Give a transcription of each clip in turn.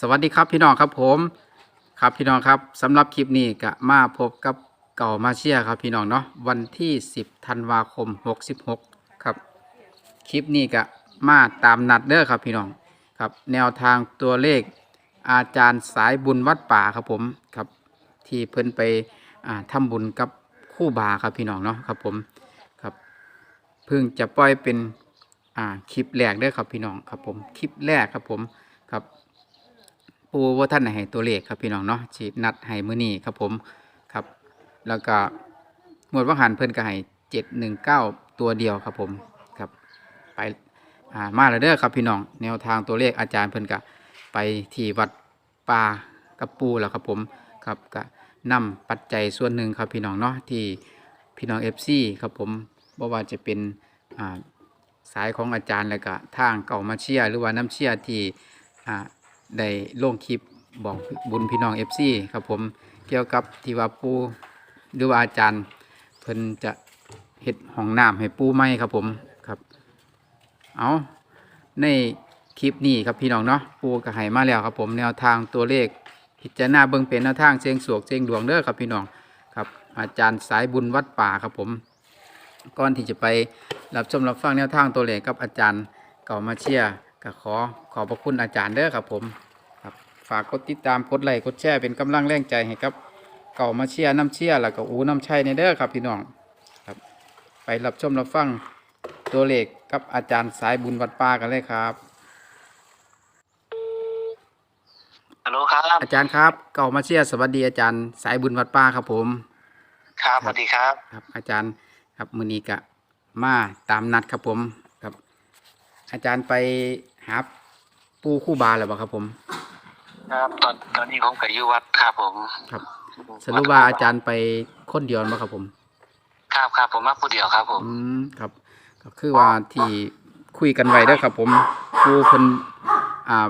สวัสดีครับพี่น้องครับผม ครับพี่น้องครับสำหรับคลิปนี้ก็มาพบกับเก่ามาเชียครับพี่น้องเนาะวันที่ 10ธันวาคม 66 ครับ คลิปนี้ก็มาตามนัดเด้อครับพี่น้องครับ แนวทางตัวเลขอาจารย์สายบุญวัดป่าครับผมครับ ที่เพิ่นไปอ่าทำบุญกับคู่บาครับพี่น้องเนาะครับผมครับเพิ่งจะปล่อยเป็นคลิปแรกเด้อครับพี่น้องครับผมคลิปแรกครับผมครับ ปูว่าท่านให้ตัวเลขครับพี่น้องเนาะฉีนัดให้มื้อนี้ครับผมครับ แล้วก็หมวดวังหันเพิ่นก็ให้เจ็ดหนึ่งเก้าตัวเดียวครับผมครับไปอ่ามาแล้วเด้อครับพี่น้องแนวทางตัวเลขอาจารย์เพิ่นก็ไปที่วัดป่ากับปูแล้วครับผมครับก็นำปัจจัยส่วนหนึ่งครับพี่น้องเนาะที่พี่น้อง FC ครับผมบ่ว่าจะเป็นอ่าสายของอาจารย์แล้วก็ทางเก่ามาเชียร์หรือว่าน้ำเชียร์ที่อ่า ได้ลงคลิปบอกบุญพี่น้อง FC ครับผมเกี่ยวกับที่ว่าปูหรือว่าอาจารย์ เพิ่นจะเฮ็ดห้องน้ำให้ปูไหมครับผมครับ เอาในคลิปนี้ครับพี่น้องเนาะปูก็ให้มาแล้วครับผมแนวทางตัวเลข พิจารณาเบิ่งเป็นแนวทางเสียงสวกเสียงดวงเด้อครับพี่น้องครับ อาจารย์สายบุญวัดป่าครับผมก่อนที่จะไปรับชมรับฟังแนวทางตัวเลขกับอาจารย์เก่ามาเชียร์ ก็ขอขอบพระคุณอาจารย์เด้อครับผมครับฝากกดติดตามกดไลค์กดแชร์เป็นกำลังแรงใจให้กับเก่ามาเชียร์น้ำเชียร์แล้วก็อูน้ำชัยในเด้อครับพี่น้องครับ ไปรับชมรับฟังตัวเลขกับอาจารย์สายบุญวัดป่ากันเลยครับฮัลโหลครับอาจารย์ครับเก่ามาเชียร์สวัสดีอาจารย์สายบุญวัดป่าครับผม ครับสวัสดีครับครับ อาจารย์ครับมือนี้กะมาตามนัดครับผมครับ อาจารย์ไป หาปูคู่บาแล้วบ่ครับ ผม ครับ ตอนตอนนี้ผมกับยุวัดครับผม ครับ สรุปว่าอาจารย์ไปคนเดียวบ่ครับผม ครับครับผมมาผู้เดียวครับ ผมอืมครับ ก็คือว่าที่คุยกันไว้เด้อครับ ผมครูเพิ่นอ่า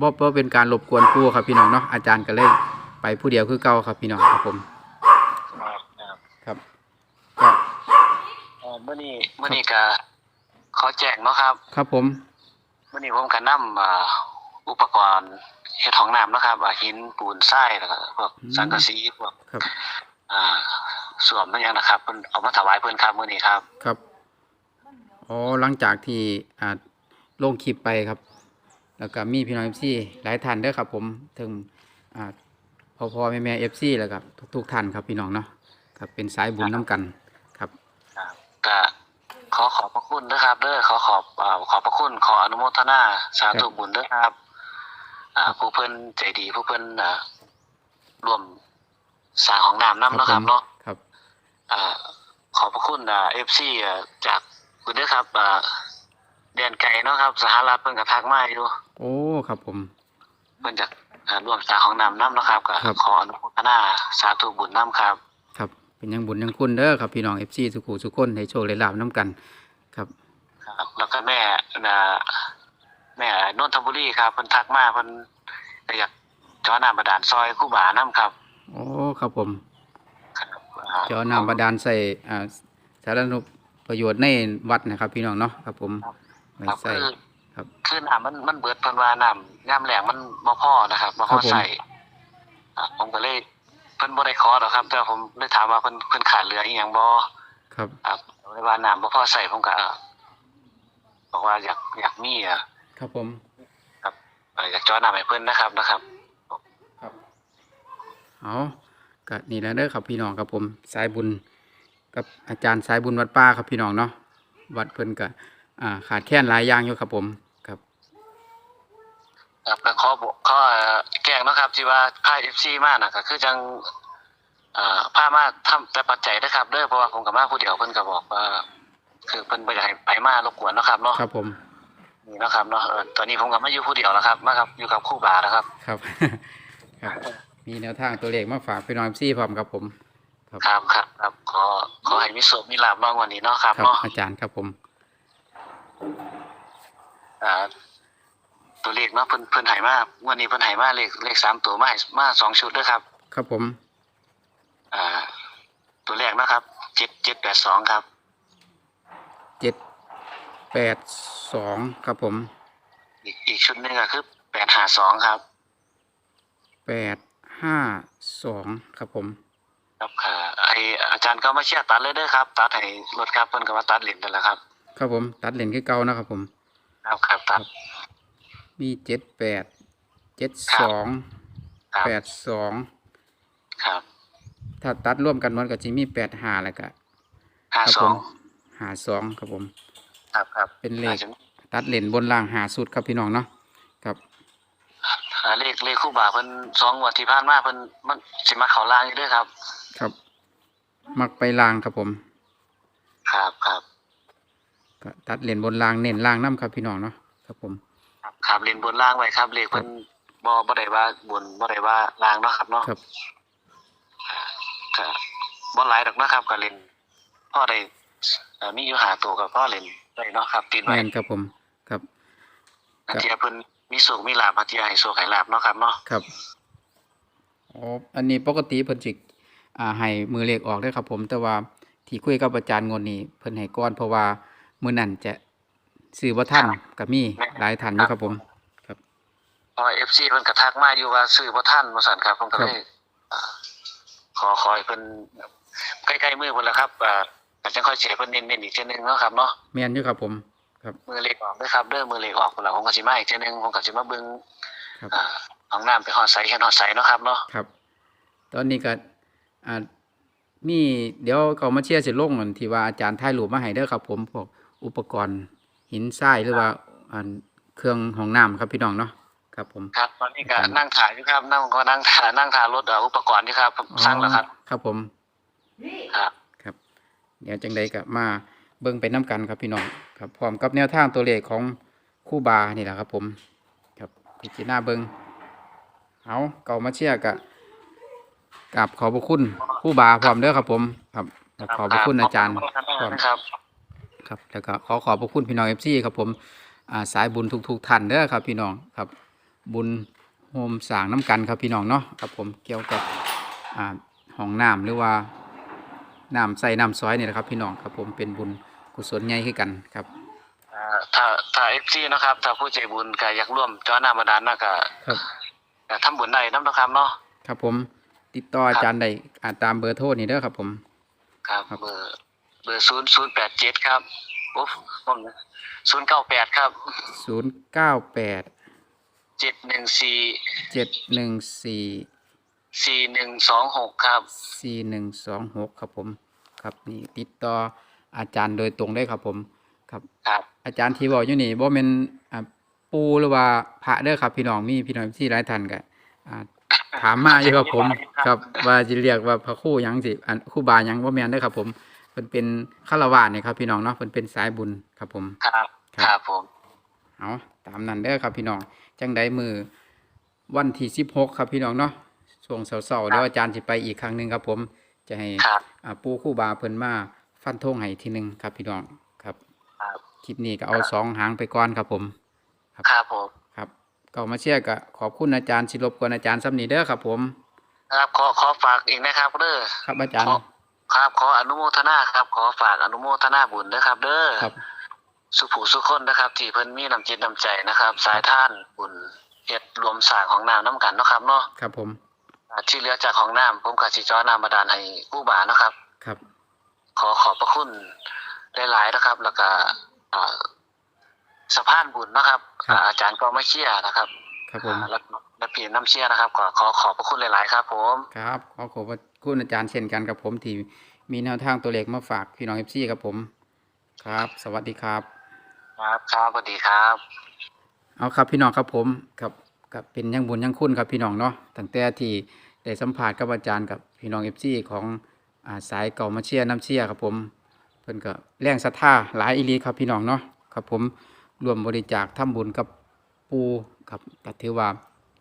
บ่บ่เป็นการรบกวนครูครับพี่น้องเนาะอาจารย์ก็เลยไปผู้เดียวคือเก่าครับพี่น้องครับผมครับครับครับก็เอ่อมื่อนี้มื่อนี้ก็ขอแจ้งเนาะครับ ครับผม มื่อนี้ผมก็นำอ่าอุปกรณ์เฮ็ดห้องน้ำเนาะครับอ่าหินปูนทรายแล้วก็พวกสังกะสีพวกครับอ่าสวมนั่นยังนะครับเพิ่นเอามาถวายเพิ่นครับมื่อนี้ครับ ครับอ๋อหลังจากที่อ่าลงคลิปไปครับ แล้วก็มีพี่น้อง FC หลายท่านเด้อครับ ผมถึงอ่าพ่อพ่อแม่แม่ FC แล้วก็ทุก ๆท่านครับพี่น้องเนาะครับเป็นสายบุญน้กันครับครับก็ข อขอบพระคุณนะครับเด้อขอขอบอ่าขอบพระคุณขออนุโมทนาสาธุบุญเด้อครับ อ่าผู้เพิ่นใจดีผู้เพิ่นอ่าร่วมสร้างของน้ำน้ำเนาะครับเนาะครับ อ่าขอบพระคุณอ่า FC อ่าจากคุณเด้อครับอ่าแดนไกลเนาะครับ สหรัฐเพิ่นก็ทักมาอยู่โอ้ครับผม เพิ่นจะอ่าร่วมสร้างของน้ำน้ำเนาะครับก็ครับ ขออนุโมทนาสาธุบุญน้ำครับครับ เป็นยังบุญยังคุณเด้อครับพี่น้องเอฟซีสุขุสุขคนให้โชคได้ลาบน้ำกัน ครับ ครับ แล้วก็แม่น่ะแม่นนทบุรีครับเพิ่นทักมาเพิ่นอยากเจอน้ำบาดาลซอยคู่บาน้ำครับโอ้ครับผมครับอ่าเจ้าน้ำบาดาลใส่อ่าสาธารณประโยชน์ในวัดนะครับ พี่น้องเนาะครับผมไม่ครับใส่คือครับคือน้ำมันมันเบิดเพิ่นว่าน้ำย่ำแหลงมันบ่พอนะครับบ่พครัอบผมใส่อะผมก็เลย เพิ่นบ่ได้ขอหรอกครับ แต่ผมเลยถามว่าเพิ่นเพิ่นขาดเหลืออีหยังบ่ครับอะผมเลยว่าน้ำบ่พอใส่ผมก็เอ่อบอกว่าอยากอยากมีอะครับผมเอ่ออยากจอน้ำให้เพิ่นนะครับนะครับ ครับเอาก็นี่แหละเด้อครับพี่น้องครับผมสายบุญกับอาจารย์สายบุญวัดป้าครับพี่น้องเนาะวัดเพิ่นก็อ่าขาดแคลนหลายอย่างอยู่ครับผม ครับครับก็ขอบอกขอเอ่อแจ้งเนาะครับที่ว่าพา FC มาน่ะก็คือจังเอ่อพามาทำแต่ปัจจัยนะครับเด้อเพราะว่าผมก็มาผู้เดียวเพิ่นก็บอกว่า คือเพิ่นบ่อยากให้ไปมารบกวนเนาะครับเนาะครับผมนี่นะครับเนาะเออตอนนี้ผมก็มาอยู่ผู้เดียวแล้วครับ มาครับอยู่กับครู่บาแล้วครับ ครับ ครับ มีแนวทางตัวเลขมาฝากพี่น้องซี่พร้อมครับผม ครับครับครับขอขอให้มีสุขมีลาบมากกว่านี้เนาะครับครับเนาะอาจารย์ครับผม อ่า ตัวเลขเนาะเพิ่นเพิ่นให้มาวันนี้เพิ่นให้มาเลขเลขสามตัวมาให้มาสองชุดด้วยครับ ครับผม อ่า ตัวแรกนะครับเจ็ดเจ็ดแปดสองครับเจ็ดแปดสองครับผม อีกอีกชุดหนึงก็คือแปดห้าสองครับ แปดห้าสองครับผม ครับค่ะไออาจารย์ก็มาเชียร์ตัดเลยเด้อครับ ตัดให้รถครับเพิ่นก็มาตัดเหรียญนั่นแหละครับ ครับผม ตัดเลนคือเก่านะครับผม ครับครับตัด มีเจ็ดแปดเจ็ดครัสบองครับ แปดสองครับถ้าตัดร่วมกันมันก็จะมีแปดห้าแล้วก็ห้าครับสผอมงหาสองครับผม ครับครับเป็นเลขอาจจะตัดเลนบนล่างหาสุดครับพี่น้องเนาะครับ อ่าเลขเลขคู่บ่าเพิ่นสองงวดที่ผ่านมาเพิ่นมันสิมาเข้าล่างอยู่เด้วยครับ ครับ มักไปล่างครับผมครับครับก็ตัดเลนบนล่างเน้นล่างน้ำครับพี่น้องเนาะครับผม ครับครับเรียนบนล่างไว้ครับ เลขเพิ่นบ่บ่ได้ว่าบนบ่ได้ว่าล่างเนาะครับเนาะครับ ก็บ่หลายดอกนะครับก็เล่นพ่อได้เอ่อมีอยู่หาตัวกับพ่อเล่นได้เนาะครับติดแมไว้นครับผม ครับอาเทียเพิ่นมีสุขมีลาภอาเทียให้สุขให้ลาภเนาะครับเนาะครับอ๋ออันนี้ปกติเพิ่นสิอ่าให้มือเลขออกเด้อครับผม แต่ว่าที่คุยกับอาจารย์งนนี่เพิ่นให้ก่อนเพราะว่ามื้อนั้นจะ ซื้อบ่ทันก็มีหลายท่านอยู่ครับผมเพราะ FC เพิ่นก็ทักมาอยู่ว่าซื้อบ่ทันว่าซั่นครับผมก็เลยอ่าขอขอให้เพิ่นใกล้ๆมือเพิ่นแล้วครับอ่าก็จังค่อยเสียเพิ่นเน้นๆอีกเทื่อนึงเนาะครับเนาะแม่นอยู่ครับผม ครับมือเลขออกเด้อครับเด้อมือเลขออกพุ่นล่ะผมก็สิมาอีกเทื่อนึงผมก็สิมาเบิ่งครับอ่าห้องน้ำไปฮอดไสแค่ฮอดไสเนาะครับเนาะครับ ตอนนี้ก็อ่ามีเดี๋ยวเขามาเชียร์สิลงอันที่ว่าอาจารย์ถ่ายรูปมาให้เด้อครับ ผมพวกอุปกรณ์ หินทรายหรือว่าอันเครื่องห้องน้ำครับพี่น้องเนาะครับผม ครับตอนนี้ก็ครับนั่งถ่ายอยู่ครับ นั่งก็นั่งถ่ายนั่งถ่ายรถเอ่ออุปกรณ์อยู่ครับสั่งแล้วครับ ครับผมครับครับ เดี๋ยวจังใดก็มาเบิ่งไปน้กันครับพี่น้องครับพร้อมกับแนวทางตัวเลขของคู่บานี่แหละครับ ผม ครับพิจารณาเบิ่งเอาเก่ามาเชียร์กะกับขอบพระคุณคู่บาพร้อมเด้อครับ ผม ครับขอบพระคุณอาจารย์พร้อมครับ ครับแล้วก็ขอขอบพระคุณพี่น้องเอฟซีครับผมอ่าสายบุญทุกๆท่านเด้อครับพี่น้องครับบุญโฮมสร้างน้ำกันครับพี่น้องเนาะครับผมเกี่ยวกับอ่าห้องน้ำหรือว่าน้ำใส่น้ำซอยนี่แหละครับ พี่น้องครับผมเป็นบุญกุศลใหญ่ขึ้นกันครับอ่าถ้าถ้าเอฟซีนะครับ ถ้าผู้ใจบุญก็อยากร่วมจอหน้าบาดาลนะก็ครับก็ทำบุญได้น้ำนะครับเนาะครับผมติดต่ออาจารย์ได้อ่าตามเบอร์โทรนี่เด้อครับผม ครับครับเบอร์ เบอร์ศูนย์ศูนย์แปดเจ็ดครับโอ้ผมศูนย์เก้าแปดครับศูนย์เก้าแปดเจ็ดหนึ่งสี่เจ็ดหนึ่งสี่สี่หนึ่งสองหกครับสี่หนึ่งสองหกครับผมครับนี่ติดต่ออาจารย์โดยตรงได้ครับผมครับครับอาจารย์ที่บอกอยู่นี่บ่แม่นอ่าปูหรือว่าพระเด้อครับพี่น้องมีพี่น้องที่หลายท่านก็อ่าถามมาอยู่ครับผม ครับว่าสิเรียกว่าพระครู่หยังสิอันครู่บาหยังบ่แม่นเด้อครับผม เพิ่นเป็นฆราวาสนี่ครับพี่น้องเนาะเพิ่นเป็นสายบุญครับผม ครับครับครับผม เอาตามนั้นเด้อครับพี่น้อง จังใดมือวันที่16ครับพี่น้องเนาะช่วงเช้าๆเดี๋ยวอาจารย์สิไปอีกครั้งหนึงครับผม จะให้ครับ อ่าปู่ครู่บาเพิ่นมาฟันธงให้ทีหนึงครับพี่น้องครับ ครับ คลิปนี้ก็เอาสองหางไปก่อนครับผม ครับผม ครับก็มาเชียร์ก็ขอบคุณอาจารย์สิรบกวนอาจารย์ซ้ำนี้เด้อครับผม ครับ ขอ ขอฝากอีกนะครับเด้อ ครับอาจารย์ขอ ครับขออนุโมทนาครับ ขอฝากอนุโมทนาบุญนะครับ เด้อครับ สุผู้สุคนนะครับ ที่เพิ่นมีน้ำจิตน้ำใจนะครับ สายท่านบุญเฮ็ดรวมสร้างของน้ำน้ำกันเนาะครับเนาะครับผมอ่าที่เหลือจากของน้ำผมก็สิเจอน้ำบาดาลให้ผู้บาเนาะครับ ครับ ขอขอบพระคุณหลายๆนะครับ แล้วก็อ่าสะพานบุญนะครับครับ อ่าอาจารย์ก็มาเชียร์นะครับครับผมอ่าแล้วและพี่น้ำเชียร์นะครับขอขอขอบพระคุณหลาย ๆ ครับ ผม ครับขอขอบ คุณอาจารย์เช่นกันกับผมที่มีแนวทางตัวเลขมาฝากพี่น้องเอฟซีครับผม ครับ สวัสดีครับ ครับครับสวัสดีครับ เอาครับพี่น้องครับผมครับกับเป็นยังบุญยังคุณครับพี่น้องเนาะตั้งแต่ที่ได้สัมผัสกับอาจารย์กับพี่น้องเอฟซีของอาสายเก่ามาเชียร์น้ำเชียร์ครับผมเพิ่นก็แรงศรัทธาหลายอีหลีครับพี่น้องเนาะครับผมรวมบริจาคทำบุญกับปูครับก็ถือว่า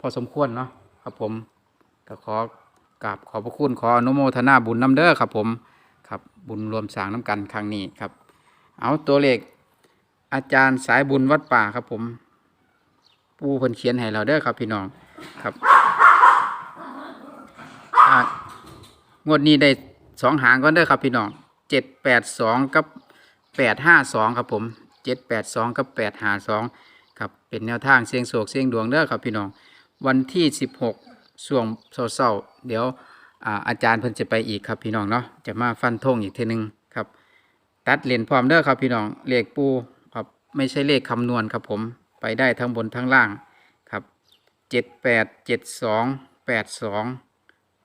พอสมควรเนาะครับผมก็ขอ กราบขอบพระคุณขออนุโมทนาบุญน้ำเด้อครับผมครับบุญรวมสร้างน้ำกันครั้งนี้ครับ เอาตัวเลขอาจารย์สายบุญวัดป่าครับผม ปูเพิ่นเขียนให้เราเด้อครับพี่น้องครับงวดนี้ได้สองหางก่อนเด้อครับพี่น้องเจ็ดแปดสองกับแปดห้าสองครับผมเจ็ดแปดสองกับแปดหาสองครับเป็นแนวทางเสียงโศกเสียงดวงเด้อครับพี่น้อง วันที่16 ช่วงเช้าๆเดี๋ยวอาอาจารย์เพิ่นจะไปอีกครับพี่น้องเนาะจะมาฟันธงอีกทีหนึงครับ ตัดเลนพร้อมเด้อครับพี่น้องเลขปูครับไม่ใช่เลขคำนวณครับผมไปได้ทั้งบนทั้งล่างครับเจ็ดแปดเจ็ดสองแปดสอง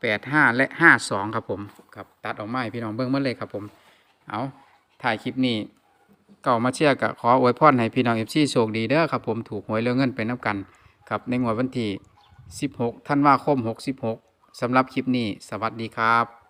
แปดห้าและห้าสองครับผมครับตัดออกมาให้พี่น้องเบิ้งมาเลยครับผมเอาถ่ายคลิปนี้เก่ามาเชียร์กับขออวยพรให้พี่น้องเอฟซีโชคดีเด้อครับผมถูกหวยเรื่องเงินไปนับกันครับในงวดวันที่ 16 ท่านว่าคม 66สำหรับคลิปนี้ สวัสดีครับ